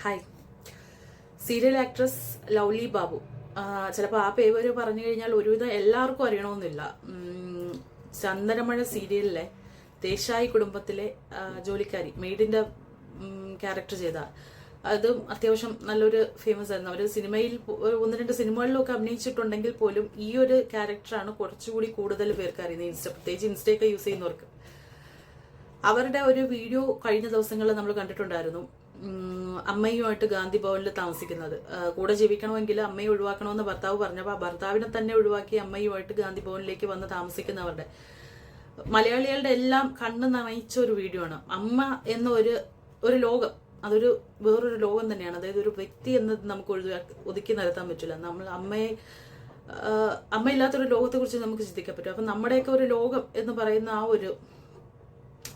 Hi serial actress Lovely Babu ചിലപ്പോൾ ആ പേര് പറഞ്ഞു കഴിഞ്ഞാൽ ഒരുവിധം എല്ലാവർക്കും അറിയണമെന്നില്ല. ചന്ദനമഴ സീരിയലിലെ ദേശായി കുടുംബത്തിലെ ജോലിക്കാരി മെയ്ഡിന്റെ ക്യാരക്ടർ ചെയ്ത. അതും അത്യാവശ്യം നല്ലൊരു ഫേമസ് ആയിരുന്നു. അവർ സിനിമയിൽ ഒന്ന് രണ്ട് സിനിമകളിലൊക്കെ അഭിനയിച്ചിട്ടുണ്ടെങ്കിൽ പോലും ഈ ഒരു ക്യാരക്ടറാണ് കുറച്ചുകൂടി കൂടുതൽ പേർക്ക് അറിയുന്നത്. ഇൻസ്റ്റ പ്രത്യേകിച്ച് ഇൻസ്റ്റയൊക്കെ യൂസ് ചെയ്യുന്നവർക്ക്. അവരുടെ ഒരു വീഡിയോ കഴിഞ്ഞ ദിവസങ്ങളിൽ നമ്മൾ കണ്ടിട്ടുണ്ടായിരുന്നു. അമ്മയുമായിട്ട് ഗാന്ധി ഭവനിൽ താമസിക്കുന്നത്. കൂടെ ജീവിക്കണമെങ്കിൽ അമ്മയെ ഒഴിവാക്കണമെന്ന് ഭർത്താവ് പറഞ്ഞപ്പോൾ ആ ഭർത്താവിനെ തന്നെ ഒഴിവാക്കി അമ്മയുമായിട്ട് ഗാന്ധി ഭവനിലേക്ക് വന്ന് താമസിക്കുന്നവരുടെ. മലയാളികളുടെ എല്ലാം കണ്ണ് നനയിച്ച ഒരു വീഡിയോ ആണ്. അമ്മ എന്ന ഒരു ഒരു ലോകം അതൊരു വേറൊരു ലോകം തന്നെയാണ്. അതായത് ഒരു വ്യക്തി എന്നത് നമുക്ക് ഒതുക്കി നിരത്താൻ പറ്റില്ല. നമ്മൾ അമ്മയെ അമ്മയില്ലാത്തൊരു ലോകത്തെക്കുറിച്ച് നമുക്ക് ചിന്തിക്കാൻ പറ്റും. അപ്പം നമ്മുടെയൊക്കെ ഒരു ലോകം എന്ന് പറയുന്ന ആ ഒരു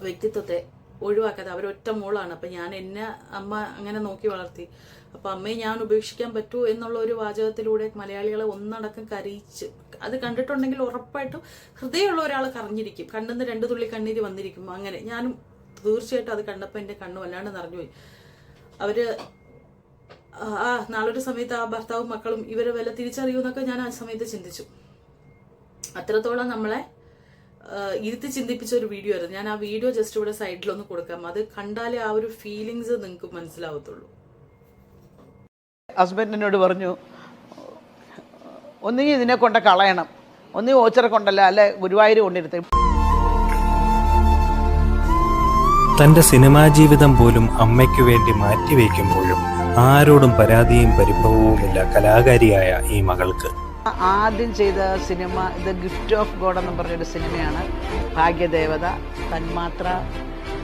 വ്യക്തിത്വത്തെ ഒഴിവാക്കാതെ അവരൊറ്റ മോളാണ്. അപ്പം ഞാൻ എന്നെ അമ്മ അങ്ങനെ നോക്കി വളർത്തി. അപ്പം അമ്മയെ ഞാൻ ഉപേക്ഷിക്കാൻ പറ്റൂ എന്നുള്ള ഒരു വാചകത്തിലൂടെ മലയാളികളെ ഒന്നടക്കം കരയിച്ച് അത് കണ്ടിട്ടുണ്ടെങ്കിൽ ഉറപ്പായിട്ടും ഹൃദയമുള്ള ഒരാൾ കറിഞ്ഞിരിക്കും കണ്ടെന്ന് രണ്ട് തുള്ളി കണ്ണീര് വന്നിരിക്കും. അങ്ങനെ ഞാനും തീർച്ചയായിട്ടും അത് കണ്ടപ്പോൾ എന്റെ കണ്ണു വല്ലാണ്ട് നിറഞ്ഞുപോയി. അവർ ആ നാളൊരു സമയത്ത് ആ ഭർത്താവും മക്കളും ഇവരെ വില തിരിച്ചറിയുമെന്നൊക്കെ ഞാൻ ആ സമയത്ത് ചിന്തിച്ചു. അത്രത്തോളം നമ്മളെ ഇരുത്തി ചിന്തിപ്പിച്ച ഒരു വീഡിയോ ആയിരുന്നു. ഞാൻ ആ വീഡിയോ ജസ്റ്റ് ഇവിടെ സൈഡിലൊന്ന് കൊടുക്കാം. അത് കണ്ടാലേ ആ ഒരു ഫീലിങ്സ് നിങ്ങൾക്ക് മനസ്സിലാവത്തുള്ളൂ. ഹസ്ബൻഡ് എന്നോട് പറഞ്ഞു ഒന്നുകിൽ ഇതിനെ കൊണ്ട് കളയണം. ഒന്നുകിൽ ഓച്ചറ കൊണ്ടല്ല അല്ലെ ഗുരുവായൂർ കൊണ്ടിരുത്തി. തന്റെ സിനിമാ ജീവിതം പോലും അമ്മയ്ക്ക് വേണ്ടി മാറ്റിവെക്കുമ്പോഴും ആരോടും പരാതിയും പരിഭവവുമില്ല കലാകാരിയായ ഈ മകൾക്ക്. ആദ്യം ചെയ്ത cinema the gift of God എന്ന് പറഞ്ഞൊരു സിനിമയാണ്. ഭാഗ്യദേവത തന്മാത്ര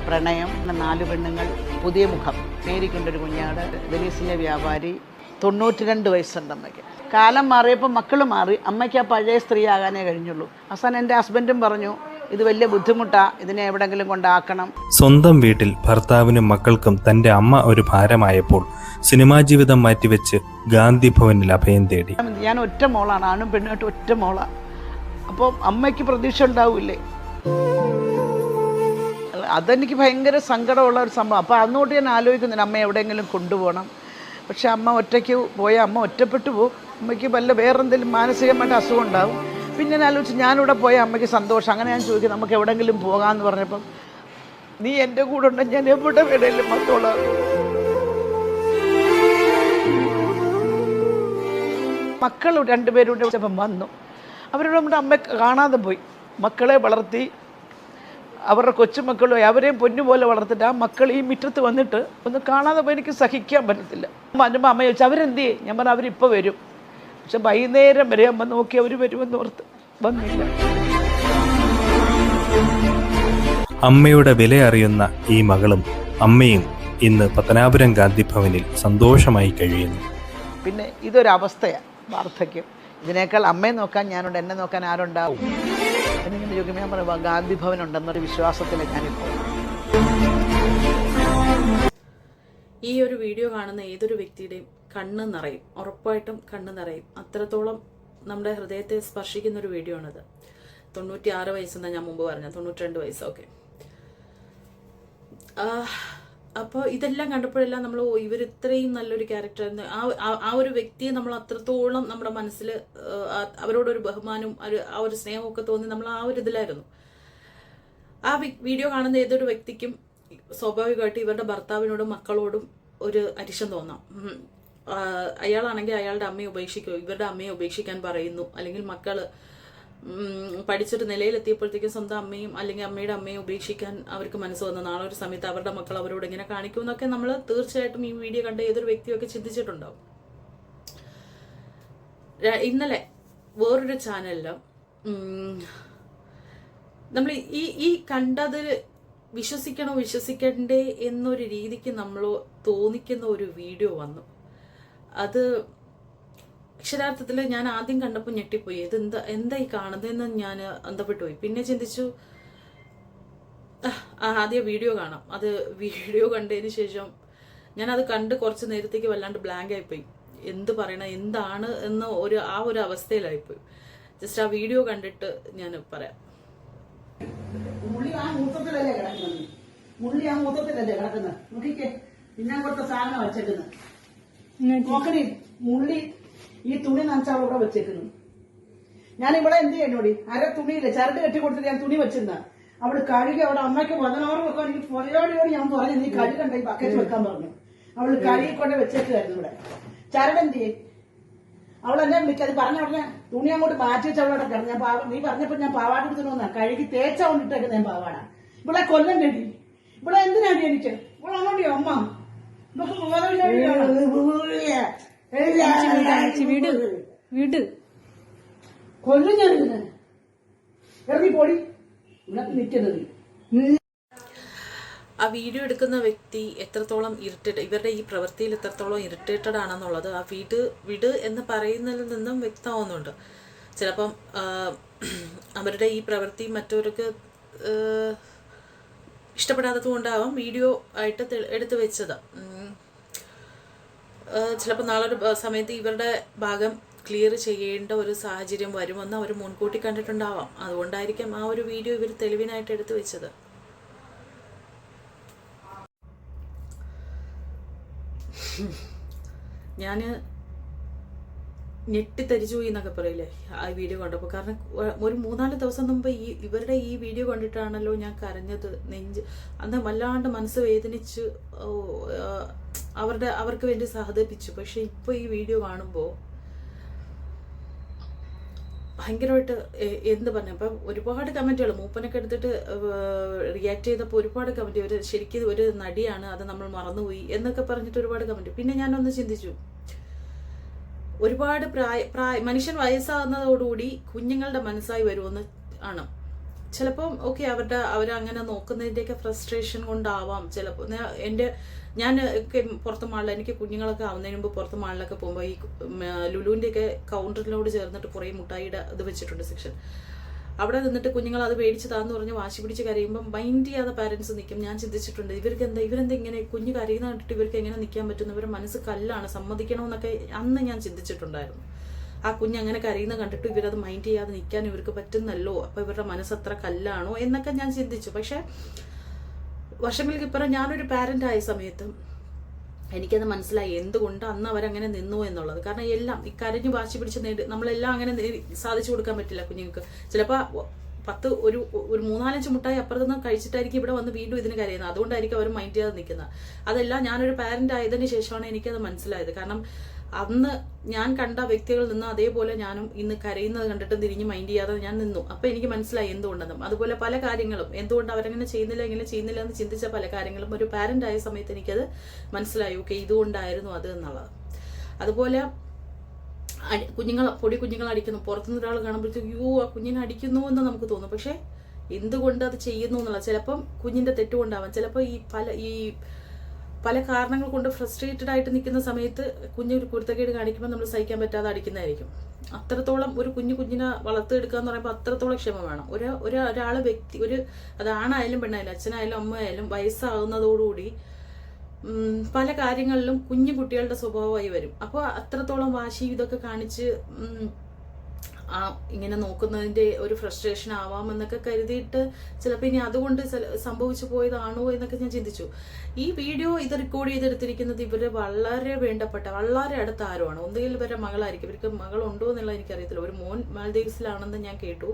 പ്രണയം നാല് പെണ്ണുങ്ങൾ പുതിയ മുഖം പേരിക്കൊണ്ടൊരു കുഞ്ഞാട് വെനീസിലെ വ്യാപാരി തൊണ്ണൂറ്റി രണ്ട് വയസ്സുണ്ട് അമ്മയ്ക്ക്. കാലം മാറിയപ്പോൾ മക്കൾ മാറി. അമ്മയ്ക്ക് ആ പഴയ സ്ത്രീ ആകാനേ കഴിഞ്ഞുള്ളൂ. അവസാനം എന്റെ ഹസ്ബൻഡും പറഞ്ഞു ഇത് വലിയ ബുദ്ധിമുട്ടാണ് ഇതിനെ എവിടെങ്കിലും കൊണ്ടാക്കണം. സ്വന്തം വീട്ടിൽ ഭർത്താവിനും മക്കൾക്കും തന്റെ അമ്മ ഒരു ഭാരമായപ്പോൾ സിനിമാ ജീവിതം മാറ്റിവെച്ച് ഗാന്ധി ഭവനിൽ അഭയം തേടി. ഞാൻ ഒറ്റ മോളാണ് ആണും പെണ്ണുമായിട്ട് ഒറ്റ മോളാണ് അപ്പോൾ അമ്മയ്ക്ക് പ്രതീക്ഷ ഉണ്ടാവില്ലേ? അതെനിക്ക് ഭയങ്കര സങ്കടമുള്ള ഒരു സംഭവം. അപ്പോൾ അന്നോട്ട് ഞാൻ ആലോചിക്കുന്നില്ല അമ്മ എവിടെയെങ്കിലും കൊണ്ടുപോകണം. പക്ഷെ അമ്മ ഒറ്റയ്ക്ക് പോയ അമ്മ ഒറ്റപ്പെട്ടു പോകും. അമ്മയ്ക്ക് വല്ല വേറെന്തെങ്കിലും മാനസികമായിട്ട് അസുഖം ഉണ്ടാവും. പിന്നെ ഞാൻ ആലോചിച്ച് ഞാനിവിടെ പോയ അമ്മയ്ക്ക് സന്തോഷം. അങ്ങനെ ഞാൻ ചോദിക്കും നമുക്ക് എവിടെങ്കിലും പോകാമെന്ന് പറഞ്ഞപ്പം നീ എന്റെ കൂടെ ഉണ്ടെങ്കിൽ ഞാൻ എവിടെ വേണേലും വന്നോളാം. മക്കൾ രണ്ടുപേരും ചിലപ്പം വന്നു. അവരോട് നമ്മുടെ അമ്മ കാണാതെ പോയി. മക്കളെ വളർത്തി അവരുടെ കൊച്ചുമക്കളും അവരെയും പൊന്നുപോലെ വളർത്തിട്ട് ആ മക്കൾ ഈ മുറ്റത്ത് വന്നിട്ട് ഒന്ന് കാണാതെ പോയി എനിക്ക് സഹിക്കാൻ പറ്റത്തില്ല. അമ്മ അമ്മ ചോദിച്ചു അവരെന്ത് ചെയ്യും ഞാൻ പറഞ്ഞു അവരിപ്പോൾ വരും. പക്ഷെ വൈകുന്നേരം വരെ അമ്മ നോക്കി അവർ വരുമെന്ന് ഓർത്ത് വന്നില്ല. അമ്മയുടെ വില അറിയുന്ന ഈ മകളും അമ്മയും ഇന്ന് പത്തനാപുരം ഗാന്ധി ഭവനിൽ സന്തോഷമായി കഴിയുന്നു. പിന്നെ ഇതൊരവസ്ഥയാണ് വാർദ്ധക്യം. ഇതിനേക്കാൾ അമ്മയെ നോക്കാൻ ഞാനുണ്ട് എന്നെ നോക്കാൻ ആരുണ്ടാവും? എന്നിങ്ങനെ ചോദിക്കുമ്പോൾ ഞാൻ പറയുമ്പോൾ ഗാന്ധി ഭവൻ ഉണ്ടെന്നൊരു വിശ്വാസത്തിൽ ഞാനിപ്പോൾ ഈ ഒരു വീഡിയോ കാണുന്ന ഏതൊരു വ്യക്തിയുടെയും കണ്ണ് നിറയും. ഉറപ്പായിട്ടും കണ്ണ് നിറയും. അത്രത്തോളം നമ്മുടെ ഹൃദയത്തെ സ്പർശിക്കുന്ന ഒരു വീഡിയോ ആണിത് തൊണ്ണൂറ്റി ആറ് വയസ്സെന്നാണ് ഞാൻ മുമ്പ് പറഞ്ഞത്. തൊണ്ണൂറ്റി രണ്ട് വയസ്സൊക്കെ അപ്പോൾ ഇതെല്ലാം കണ്ടപ്പോഴെല്ലാം നമ്മൾ ഇവർ ഇത്രയും നല്ലൊരു ക്യാരക്ടർ. ആ ആ- ഒരു വ്യക്തിയെ നമ്മൾ അത്രത്തോളം നമ്മുടെ മനസ്സിൽ അവരോടൊരു ബഹുമാനവും ആ ഒരു സ്നേഹവും ഒക്കെ തോന്നി നമ്മൾ ആ ഒരു ഇതിലായിരുന്നു. ആ വീഡിയോ കാണുന്ന ഏതൊരു വ്യക്തിക്കും സ്വാഭാവികമായിട്ട് ഇവരുടെ ഭർത്താവിനോടും മക്കളോടും ഒരു അരിശം തോന്നാം. അയാളാണെങ്കിൽ അയാളുടെ അമ്മയെ ഉപേക്ഷിക്കുക ഇവരുടെ അമ്മയെ ഉപേക്ഷിക്കാൻ പറയുന്നു. അല്ലെങ്കിൽ മക്കൾ ഉം, പഠിച്ചൊരു നിലയിലെത്തിയപ്പോഴത്തേക്കും സ്വന്തം അമ്മയും അല്ലെങ്കിൽ അമ്മയുടെ അമ്മയെ ഉപേക്ഷിക്കാൻ അവർക്ക് മനസ്സ് വന്നു. നാളെ ഒരു സമയത്ത് അവരുടെ മക്കൾ അവരോട് ഇങ്ങനെ കാണിക്കും എന്നൊക്കെ നമ്മൾ തീർച്ചയായിട്ടും ഈ വീഡിയോ കണ്ട ഏതൊരു വ്യക്തിയൊക്കെ ചിന്തിച്ചിട്ടുണ്ടാവും. ഇന്നലെ വേറൊരു ചാനലിൽ നമ്മൾ ഈ ഈ കണ്ടത് വിശ്വസിക്കണോ വിശ്വസിക്കണ്ടേ എന്നൊരു രീതിക്ക് നമ്മൾ തോന്നിക്കുന്ന ഒരു വീഡിയോ വന്നു. അത് അക്ഷരാർത്ഥത്തിൽ ഞാൻ ആദ്യം കണ്ടപ്പോൾ ഞെട്ടിപ്പോയി. ഇത് എന്താ എന്താ ഈ കാണുന്നതെന്ന് ഞാൻ അന്തപ്പെട്ടു പോയി. പിന്നെ ചിന്തിച്ചു "ആ, ആ, ആദ്യം വീഡിയോ കാണാം. അത് വീഡിയോ കണ്ടതിന് ശേഷം ഞാൻ അത് കണ്ട് കുറച്ച് നേരത്തേക്ക് വല്ലാണ്ട് ബ്ലാങ്ക് ആയിപ്പോയി. എന്ത് പറയണം എന്താണ് എന്ന് ഒരു ആ ഒരു അവസ്ഥയിലായിപ്പോയി. ജസ്റ്റ് ആ വീഡിയോ കണ്ടിട്ട് ഞാൻ പറയാം. മുള്ളി ആ മൂത്രത്തിലല്ലേ കിടക്കുന്നത്? മുള്ളി ആ മൂത്രത്തിലല്ലേ കിടക്കുന്നത്? നോക്കിക്കേ പിന്നെ കൊടുത്ത സാധനം വെച്ചേക്കുന്നത്. നോക്കണി മുള്ളി ഈ തുണി നനച്ചാൽ അവൾ ഇവിടെ വെച്ചേക്കുന്നു. ഞാൻ ഇവിടെ എന്ത് ചെയ്യണോടി അര തുണിയില്ല? ചരട് കെട്ടി കൊടുത്തിട്ട് ഞാൻ തുണി വെച്ചിരുന്ന. അവിടെ കഴുകി അവിടെ അമ്മയ്ക്ക് പതിനാറ് വെക്കാൻ എനിക്ക് പൊലയോടിയോട് ഞാൻ പറഞ്ഞു നീ കഴുകണ്ട ഈ ബക്കറ്റ് വെക്കാൻ പറഞ്ഞു. അവൾ കഴുകി കൊണ്ട് വെച്ചേക്കായിരുന്നു ഇവിടെ. ചരട് എന്ത് ചെയ്യും? അവൾ എന്നെ വിളിക്കാതെ പറഞ്ഞ ഉടനെ തുണി അങ്ങോട്ട് മാറ്റി വെച്ച് അവളോടെ കിടന്നു. ഞാൻ പാവ നീ പറഞ്ഞപ്പോ ഞാൻ പാവാട എടുത്തു വന്നാ കഴുകി തേച്ച കൊണ്ടിട്ടേക്കുന്ന ഞാൻ പാവാട. ഇവിടെ കൊല്ലണ്ടേടി? ഇവിടെ എന്തിനാടി എനിക്ക്? ഇവിടെ അങ്ങോട്ടി അമ്മ? വീട് വീട്. കൊല്ലും ഞാൻ ഇതിനെ ഇറങ്ങി പോടി. ഇവിടെ നിൽക്കുന്നത് ആ വീഡിയോ എടുക്കുന്ന വ്യക്തി എത്രത്തോളം ഇറിറ്റേറ്റ് ഇവരുടെ ഈ പ്രവൃത്തിയിൽ എത്രത്തോളം ഇറിറ്റേറ്റഡ് ആണെന്നുള്ളത് ആ വീട് വിട് എന്ന് പറയുന്നതിൽ നിന്നും വ്യക്തമാവുന്നുണ്ട്. ചിലപ്പം അവരുടെ ഈ പ്രവൃത്തി മറ്റവർക്ക് ഇഷ്ടപ്പെടാത്തത് കൊണ്ടാവാം വീഡിയോ ആയിട്ട് എടുത്തു വെച്ചത്. ചിലപ്പോൾ നാളെ ഒരു സമയത്ത് ഇവരുടെ ഭാഗം ക്ലിയർ ചെയ്യേണ്ട ഒരു സാഹചര്യം വരുമെന്ന് അവർ മുൻകൂട്ടി കണ്ടിട്ടുണ്ടാവാം. അതുകൊണ്ടായിരിക്കും ആ ഒരു വീഡിയോ ഇവർ തെളിവിനായിട്ട് എടുത്തു വെച്ചത്. ഞാൻ ഞെട്ടിത്തരിച്ചു എന്നൊക്കെ പറയില്ലേ ആ വീഡിയോ കണ്ടപ്പോൾ കാരണം ഒരു മൂന്നാൽ ദിവസം മുമ്പ് ഈ ഇവരുടെ ഈ വീഡിയോ കണ്ടിട്ടാണല്ലോ ഞാൻ കരഞ്ഞത്. നെഞ്ച് അന്ന് വല്ലാണ്ട് മനസ്സ് വേദനിച്ച് അവരുടെ അവർക്ക് വേണ്ടി സഹതപിച്ചു പക്ഷെ ഇപ്പോൾ ഈ വീഡിയോ കാണുമ്പോൾ ഭയങ്കരമായിട്ട് എന്ത് പറഞ്ഞു അപ്പം ഒരുപാട് കമന്റുകൾ മൂപ്പനൊക്കെ എടുത്തിട്ട് റിയാക്ട് ചെയ്തപ്പോൾ ഒരുപാട് കമന്റ് ഒരു ശരിക്കും ഒരു നടിയാണ് അത് നമ്മൾ മറന്നുപോയി എന്നൊക്കെ പറഞ്ഞിട്ട് ഒരുപാട് കമന്റ് പിന്നെ ഞാനൊന്ന് ചിന്തിച്ചു. ഒരുപാട് പ്രായ പ്രായ മനുഷ്യൻ വയസ്സാകുന്നതോടുകൂടി കുഞ്ഞുങ്ങളുടെ മനസ്സായി വരുമെന്ന് ആണ്. ചിലപ്പം ഓക്കെ അവരുടെ അവരങ്ങനെ നോക്കുന്നതിന്റെയൊക്കെ ഫ്രസ്ട്രേഷൻ കൊണ്ടാവാം. ചിലപ്പോൾ എന്റെ ഞാൻ ഒക്കെ പുറത്ത് മാളിൽ എനിക്ക് കുഞ്ഞുങ്ങളൊക്കെ ആവുന്നതിന് മുമ്പ് പുറത്ത് മാളിലൊക്കെ പോകുമ്പോൾ ഈ ലുലുവിന്റെയൊക്കെ കൗണ്ടറിനോട് ചേർന്നിട്ട് കുറേ മുട്ടായിയുടെ ഇത് വെച്ചിട്ടുണ്ട് സെക്ഷൻ അവിടെ നിന്നിട്ട് കുഞ്ഞുങ്ങൾ അത് മേടിച്ച് താന്ന് പറഞ്ഞ് വാശി പിടിച്ച് കരയുമ്പം മൈൻഡ് ചെയ്യാതെ പാരൻസ് നിൽക്കും ഞാൻ ചിന്തിച്ചിട്ടുണ്ട് ഇവർക്ക് എന്താ ഇവരെന്താ ഇങ്ങനെ കുഞ്ഞ് കരയുന്ന കണ്ടിട്ട് ഇവർക്ക് എങ്ങനെ നിൽക്കാൻ പറ്റുന്നു? ഇവരുടെ മനസ്സ് കല്ലാണ് സമ്മതിക്കണമെന്നൊക്കെ അന്ന് ഞാൻ ചിന്തിച്ചിട്ടുണ്ടായിരുന്നു. ആ കുഞ്ഞ് അങ്ങനെ കരയുന്ന കണ്ടിട്ട് ഇവരത് മൈൻഡ് ചെയ്യാതെ നിൽക്കാൻ ഇവർക്ക് പറ്റുന്നല്ലോ? അപ്പോൾ ഇവരുടെ മനസ്സ് അത്ര കല്ലാണോ എന്നൊക്കെ ഞാൻ ചിന്തിച്ചു. പക്ഷെ വർഷങ്ങൾക്ക് ഇപ്പുറം ഞാനൊരു പാരന്റ് ആയ സമയത്തും എനിക്കത് മനസ്സിലായി. എന്തുകൊണ്ട് അന്ന് അവരങ്ങനെ നിന്നു എന്നുള്ളത്? കാരണം എല്ലാം ഈ കരഞ്ഞു വാശി പിടിച്ച് നേടി നമ്മളെല്ലാം അങ്ങനെ സാധിച്ചു കൊടുക്കാൻ പറ്റില്ല കുഞ്ഞുങ്ങൾക്ക്. ചിലപ്പോൾ പത്ത് ഒരു ഒരു മൂന്നാലഞ്ച് മുട്ടായി അപ്പുറത്ത് നിന്ന് കഴിച്ചിട്ടായിരിക്കും ഇവിടെ വന്ന് വീണ്ടും ഇതിന് കരയുന്നത്. അതുകൊണ്ടായിരിക്കും അവർ മൈൻഡ് ചെയ്യാതെ നിൽക്കുന്നത്. അതെല്ലാം ഞാനൊരു പാരന്റ് ആയതിന് ശേഷമാണ് എനിക്കത് മനസ്സിലായത്. കാരണം അന്ന് ഞാൻ കണ്ട വ്യക്തികളിൽ നിന്ന് അതേപോലെ ഞാനും ഇന്ന് കരയുന്നത് കണ്ടിട്ട് തിരിഞ്ഞ് മൈൻഡ് ചെയ്യാതെ ഞാൻ നിന്നു. അപ്പൊ എനിക്ക് മനസ്സിലായി എന്തുകൊണ്ടെന്നും. അതുപോലെ പല കാര്യങ്ങളും. എന്തുകൊണ്ട് അവരങ്ങനെ ചെയ്യുന്നില്ല ഇങ്ങനെ ചെയ്യുന്നില്ല എന്ന് ചിന്തിച്ച പല കാര്യങ്ങളും ഒരു പാരന്റ് ആയ സമയത്ത് എനിക്കത് മനസ്സിലായി. ഓക്കെ ഇതുകൊണ്ടായിരുന്നു അത് എന്നുള്ളത്. അതുപോലെ കുഞ്ഞുങ്ങൾ പൊടി കുഞ്ഞുങ്ങൾ അടിക്കുന്നു. പുറത്തുനിന്ന് ഒരാൾ കാണുമ്പോഴത്തേക്ക് അയ്യോ ആ കുഞ്ഞിനെ അടിക്കുന്നു എന്ന് നമുക്ക് തോന്നും. പക്ഷെ എന്തുകൊണ്ട് അത് ചെയ്യുന്നു എന്നുള്ള ചിലപ്പം കുഞ്ഞിന്റെ തെറ്റുകൊണ്ടാവാം. ചിലപ്പോൾ ഈ പല ഈ പല കാരണങ്ങൾ കൊണ്ട് ഫ്രസ്ട്രേറ്റഡ് ആയിട്ട് നിൽക്കുന്ന സമയത്ത് കുഞ്ഞ് ഒരു കുരുത്തക്കേട് കാണിക്കുമ്പോൾ നമ്മൾ സഹിക്കാൻ പറ്റാതെ അടിക്കുന്നതായിരിക്കും. അത്രത്തോളം ഒരു കുഞ്ഞു കുഞ്ഞിനെ വളർത്തിയെടുക്കുക എന്ന് പറയുമ്പോൾ അത്രത്തോളം ക്ഷമ വേണം. ഒരു ഒരു ഒരാൾ വ്യക്തി ഒരു അത് ആണായാലും പെണ്ണായാലും അച്ഛനായാലും അമ്മയായാലും വയസ്സാകുന്നതോടുകൂടി പല കാര്യങ്ങളിലും കുഞ്ഞു കുട്ടികളുടെ സ്വഭാവമായി വരും. അപ്പോൾ അത്രത്തോളം വാശി ഇതൊക്കെ കാണിച്ച് ആ ഇങ്ങനെ നോക്കുന്നതിന്റെ ഒരു ഫ്രസ്ട്രേഷൻ ആവാം എന്നൊക്കെ കരുതിയിട്ട് ചിലപ്പോൾ ഇനി അതുകൊണ്ട് സംഭവിച്ചു പോയതാണോ എന്നൊക്കെ ഞാൻ ചിന്തിച്ചു. ഈ വീഡിയോ ഇത് റെക്കോർഡ് ചെയ്തെടുത്തിരിക്കുന്നത് ഇവർ വളരെ വേണ്ടപ്പെട്ട വളരെ അടുത്ത ആരുമാണ് ഒന്നുകിൽ ഇവരുടെ മകളായിരിക്കും. ഇവർക്ക് മകളുണ്ടോ എന്നുള്ളത് എനിക്കറിയത്തില്ല. ഒരു മോൻ മാൽദീവ്സിലാണെന്ന് ഞാൻ കേട്ടു.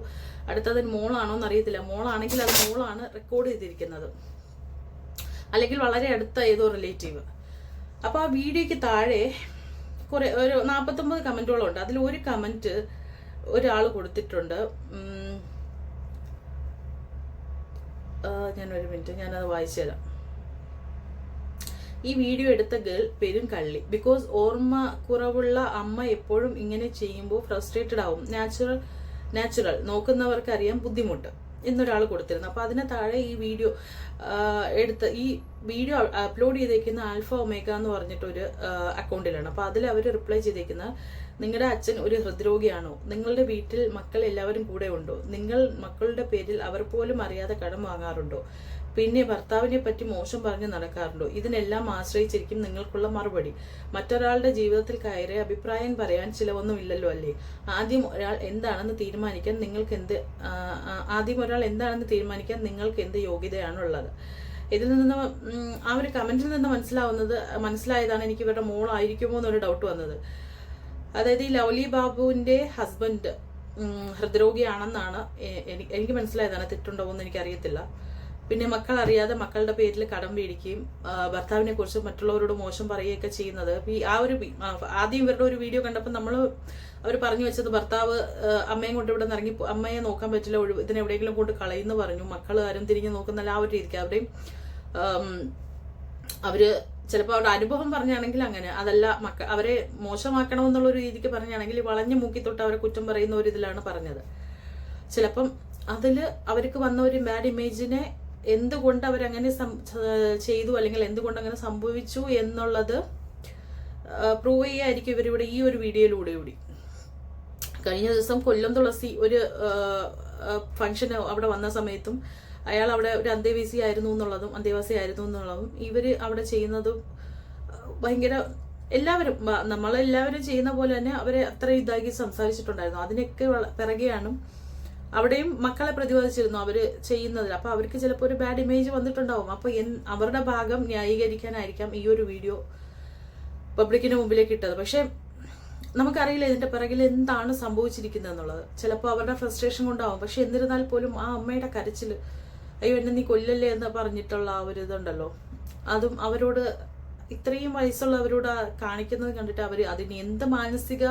അടുത്തത് മോളാണോ എന്നറിയത്തില്ല മോളാണെങ്കിൽ അത് മോളാണ് റെക്കോർഡ് ചെയ്തിരിക്കുന്നത്. അല്ലെങ്കിൽ വളരെ അടുത്ത ഏതോ റിലേറ്റീവ് അപ്പോൾ ആ വീഡിയോക്ക് താഴെ കുറെ ഒരു നാൽപ്പത്തൊമ്പത് കമന്റുകളും ഉണ്ട് അതിൽ ഒരു കമന്റ് ഒരാൾ കൊടുത്തിട്ടുണ്ട്. ഞാൻ ഒരു മിനിറ്റ് ഞാനത് വായിച്ചു തരാം. ഈ വീഡിയോ എടുത്ത ഗേൾ പെരും കള്ളി. ബിക്കോസ് ഓർമ്മ കുറവുള്ള അമ്മ എപ്പോഴും ഇങ്ങനെ ചെയ്യുമ്പോൾ ഫ്രസ്ട്രേറ്റഡ് ആവും. Natural natural. നോക്കുന്നവർക്കറിയാം ബുദ്ധിമുട്ട്. എന്നൊരാൾ കൊടുത്തിരുന്നു. അപ്പോൾ അതിന് താഴെ ഈ വീഡിയോ എടുത്ത് ഈ വീഡിയോ അപ്ലോഡ് ചെയ്തേക്കുന്ന ആൽഫ ഒമേഗ എന്ന് പറഞ്ഞിട്ടൊരു അക്കൗണ്ടിലാണ്. അപ്പോൾ അതിൽ അവർ റിപ്ലൈ ചെയ്തേക്കുന്ന നിങ്ങളുടെ അച്ഛൻ ഒരു ഹൃദ്രോഗിയാണോ? നിങ്ങളുടെ വീട്ടിൽ മക്കൾ എല്ലാവരും കൂടെ ഉണ്ടോ? നിങ്ങൾ മക്കളുടെ പേരിൽ അവർ പോലും അറിയാതെ കടം വാങ്ങാറുണ്ടോ? പിന്നെ ഭർത്താവിനെ പറ്റി മോശം പറഞ്ഞ് നടക്കാറുണ്ടോ? ഇതിനെല്ലാം ആശ്രയിച്ചിരിക്കും നിങ്ങൾക്കുള്ള മറുപടി. മറ്റൊരാളുടെ ജീവിതത്തിൽ കയറി അഭിപ്രായം പറയാൻ ചിലവൊന്നുമില്ലല്ലോ അല്ലേ? ആദ്യം ഒരാൾ എന്താണെന്ന് തീരുമാനിക്കാൻ നിങ്ങൾക്ക് എന്ത് ആദ്യം ഒരാൾ എന്താണെന്ന് തീരുമാനിക്കാൻ നിങ്ങൾക്ക് എന്ത് യോഗ്യതയാണുള്ളത്? ഇതിൽ നിന്ന് ആ ഒരു കമന്റിൽ നിന്ന് മനസ്സിലാവുന്നത് മനസ്സിലായതാണ് എനിക്ക് ഇവരുടെ മോളായിരിക്കുമോ എന്നൊരു ഡൗട്ട് വന്നത്. അതായത് ഈ ലവ്ലി ബാബുവിന്റെ ഹസ്ബൻഡ് ഹൃദ്രോഗിയാണെന്നാണ് എനിക്ക് മനസ്സിലായതാണ്. തെറ്റുണ്ടാവുമെന്ന് എനിക്കറിയത്തില്ല. പിന്നെ മക്കൾ അറിയാതെ മക്കളുടെ പേരിൽ കടം മേടിക്കുകയും ഭർത്താവിനെ കുറിച്ച് മറ്റുള്ളവരോട് മോശം പറയുകയൊക്കെ ചെയ്യുന്നത്. ആ ഒരു ആദ്യം ഇവരുടെ ഒരു വീഡിയോ കണ്ടപ്പോൾ നമ്മൾ അവർ പറഞ്ഞു വെച്ചത് ഭർത്താവ് അമ്മയും കൊണ്ട് ഇവിടെ ഇറങ്ങി അമ്മയെ നോക്കാൻ പറ്റില്ല ഒഴിവ് ഇതിനെ എവിടെയെങ്കിലും കൊണ്ട് കളയുന്നു പറഞ്ഞു. മക്കൾ ആരും തിരിഞ്ഞ് നോക്കുന്നില്ല ആ ഒരു രീതിക്ക് അവരുടെയും അവർ ചിലപ്പോൾ അവരുടെ അനുഭവം പറഞ്ഞാണെങ്കിൽ അങ്ങനെ. അതല്ല മക്ക അവരെ മോശമാക്കണമെന്നുള്ള ഒരു രീതിക്ക് പറഞ്ഞാണെങ്കിൽ വളഞ്ഞു മൂക്കി തൊട്ട് അവരെ കുറ്റം പറയുന്ന ഒരു ഇതിലാണ് പറഞ്ഞത്. ചിലപ്പം അതിൽ അവർക്ക് വന്ന ഒരു ബാഡ് ഇമേജിനെ എന്തുകൊണ്ട് അവരങ്ങനെ ചെയ്തു അല്ലെങ്കിൽ എന്തുകൊണ്ട് അങ്ങനെ സംഭവിച്ചു എന്നുള്ളത് പ്രൂവ് ചെയ്യായിരിക്കും ഇവരിവിടെ ഈ ഒരു വീഡിയോയിലൂടെ കൂടി. കഴിഞ്ഞ ദിവസം കൊല്ലം തുളസി ഒരു ഫംഗ്ഷന് അവിടെ വന്ന സമയത്തും അയാൾ അവിടെ ഒരു അന്തേവാസി ആയിരുന്നു എന്നുള്ളതും അന്തേവാസി ആയിരുന്നു എന്നുള്ളതും ഇവർ അവിടെ ചെയ്യുന്നതും ഭയങ്കര എല്ലാവരും നമ്മളെല്ലാവരും ചെയ്യുന്ന പോലെ തന്നെ അവരെ അത്ര ഇതാക്കി സംസാരിച്ചിട്ടുണ്ടായിരുന്നു. അതിനൊക്കെ പിറകെയാണ് അവിടെയും മക്കളെ പ്രതിപാദിച്ചിരുന്നു അവർ ചെയ്യുന്നതിൽ. അപ്പൊ അവർക്ക് ചിലപ്പോൾ ഒരു ബാഡ് ഇമേജ് വന്നിട്ടുണ്ടാവും. അപ്പൊ എൻ- അവരുടെ ഭാഗം ന്യായീകരിക്കാനായിരിക്കാം ഈ ഒരു വീഡിയോ പബ്ലിക്കിന് മുമ്പിലേക്ക് ഇട്ടത്. പക്ഷെ നമുക്കറിയില്ല ഇതിന്റെ പിറകിൽ എന്താണ് സംഭവിച്ചിരിക്കുന്നത് എന്നുള്ളത് ചിലപ്പോൾ അവരുടെ ഫ്രസ്ട്രേഷൻ കൊണ്ടാവും. പക്ഷെ എന്നിരുന്നാൽ പോലും ആ അമ്മയുടെ കരച്ചിൽ അയ്യോ എന്നെ നീ കൊല്ലല്ലേ എന്ന് പറഞ്ഞിട്ടുള്ള ആ ഒരു ഇതുണ്ടല്ലോ. അതും അവരോട് ഇത്രയും വയസ്സുള്ളവരോട് കാണിക്കുന്നത് കണ്ടിട്ട് അവർ അതിന് എന്ത് മാനസിക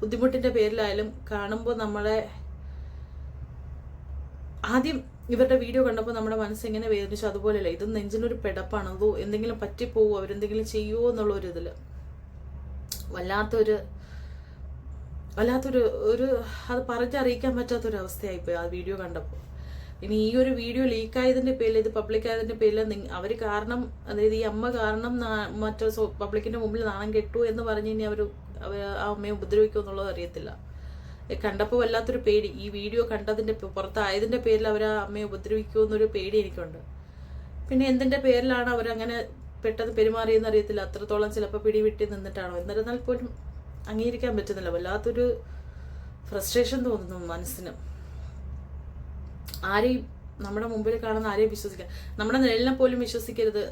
ബുദ്ധിമുട്ടിന്റെ പേരിലായാലും കാണുമ്പോൾ നമ്മളെ ആദ്യം ഇവരുടെ വീഡിയോ കണ്ടപ്പോൾ നമ്മുടെ മനസ്സ് എങ്ങനെ വേദനിച്ചു? അതുപോലെയല്ല ഇത് നെഞ്ചിനൊരു പെടപ്പാണ് അതോ എന്തെങ്കിലും പറ്റിപ്പോവോ? അവരെന്തെങ്കിലും ചെയ്യുമോ എന്നുള്ള ഒരു ഇതിൽ വല്ലാത്തൊരു വല്ലാത്തൊരു ഒരു അത് പറഞ്ഞറിയിക്കാൻ പറ്റാത്തൊരവസ്ഥയായിപ്പോയി ആ വീഡിയോ കണ്ടപ്പോൾ ഇനി ഈ ഒരു വീഡിയോ ലീക്കായതിന്റെ പേരിൽ ഇത് പബ്ലിക് ആയതിന്റെ പേരിൽ അവർ കാരണം അതായത് ഈ അമ്മ കാരണം മറ്റൊരു പബ്ലിക്കിന്റെ മുമ്പിൽ നാണം കെട്ടു എന്ന് പറഞ്ഞ് ഇനി അവർ ആ അമ്മയെ ഉപദ്രവിക്കുമെന്നുള്ളത് അറിയത്തില്ല. കണ്ടപ്പോൾ വല്ലാത്തൊരു പേടി. ഈ വീഡിയോ കണ്ടതിന്റെ പുറത്തായതിന്റെ പേരിൽ അവർ ആ അമ്മയെ ഉപദ്രവിക്കുമോ എന്നൊരു പേടി എനിക്കുണ്ട്. പിന്നെ എന്തിന്റെ പേരിലാണ് അവരങ്ങനെ പെട്ടെന്ന് പെരുമാറിയെന്ന് അറിയത്തില്ല. അത്രത്തോളം ചിലപ്പോൾ പിടിവിട്ടി നിന്നിട്ടാണോ? എന്നിരുന്നാൽ പോലും അംഗീകരിക്കാൻ പറ്റുന്നില്ല. വല്ലാത്തൊരു ഫ്രസ്ട്രേഷൻ തോന്നുന്നു മനസ്സിന്. ആരെയും നമ്മുടെ മുമ്പിൽ കാണുന്ന ആരെയും വിശ്വസിക്കാം നമ്മുടെ നിഴലിനെ പോലും വിശ്വസിക്കരുത്.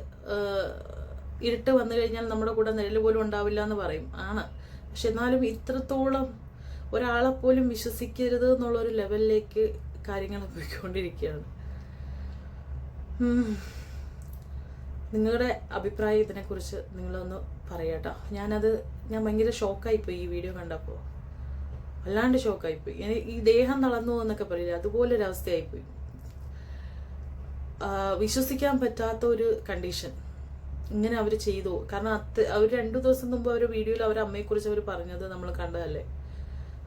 ഇരുട്ട് വന്നു കഴിഞ്ഞാൽ നമ്മുടെ കൂടെ നിഴൽ പോലും ഉണ്ടാവില്ല എന്ന് പറയും. ആണ്. പക്ഷെ എന്നാലും ഇത്രത്തോളം ഒരാളെ പോലും വിശ്വസിക്കരുത് എന്നുള്ള ഒരു ലെവലിലേക്ക് കാര്യങ്ങൾ പോയിക്കൊണ്ടിരിക്കുകയാണ്. നിങ്ങളുടെ അഭിപ്രായം ഇതിനെക്കുറിച്ച് നിങ്ങളൊന്ന് പറയാട്ടോ. ഞാനത് ഞാൻ ഭയങ്കര ഷോക്കായിപ്പോയി ഈ വീഡിയോ കണ്ടപ്പോൾ വല്ലാണ്ട് ഷോക്കായിപ്പോയി ഈ ദേഹം തളർന്നു എന്നൊക്കെ പറയില്ല അതുപോലെ ഒരു പോയി ആ, വിശ്വസിക്കാൻ പറ്റാത്ത ഒരു കണ്ടീഷൻ ഇങ്ങനെ അവർ ചെയ്തു. കാരണം അത് അവർ രണ്ടു ദിവസം മുമ്പ് അവർ വീഡിയോയിൽ അവരെ അമ്മയെക്കുറിച്ച് അവർ പറഞ്ഞത് നമ്മൾ കണ്ടതല്ലേ?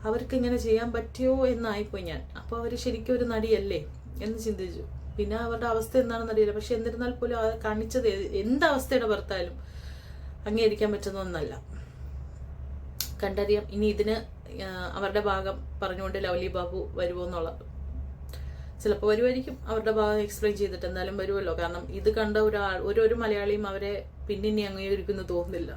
അവർക്ക് ഇങ്ങനെ ചെയ്യാൻ പറ്റിയോ എന്നായിപ്പോയി ഞാൻ. അപ്പോൾ അവർ ശരിക്കും ഒരു നടിയല്ലേ എന്ന് ചിന്തിച്ചു. പിന്നെ അവരുടെ അവസ്ഥ എന്താണെന്ന് അറിയില്ല. പക്ഷെ എന്നിരുന്നാൽ പോലും അത് കാണിച്ചത് എന്ത് അവസ്ഥയുടെ ഭർത്താലും അംഗീകരിക്കാൻ പറ്റുന്ന ഒന്നല്ല. കണ്ടറിയാം. ഇനി ഇതിന് അവരുടെ ഭാഗം പറഞ്ഞുകൊണ്ട് ലവ്ലി ബാബു വരുമോ എന്നുള്ളത്. ചിലപ്പോൾ വരുമായിരിക്കും അവരുടെ ഭാഗം എക്സ്പ്ലെയിൻ ചെയ്തിട്ട് എന്തായാലും വരുമല്ലോ കാരണം ഇത് കണ്ട ഒരാൾ ഒരു ഒരു മലയാളിയും അവരെ പിന്നിനി അംഗീകരിക്കുന്നു തോന്നുന്നില്ല.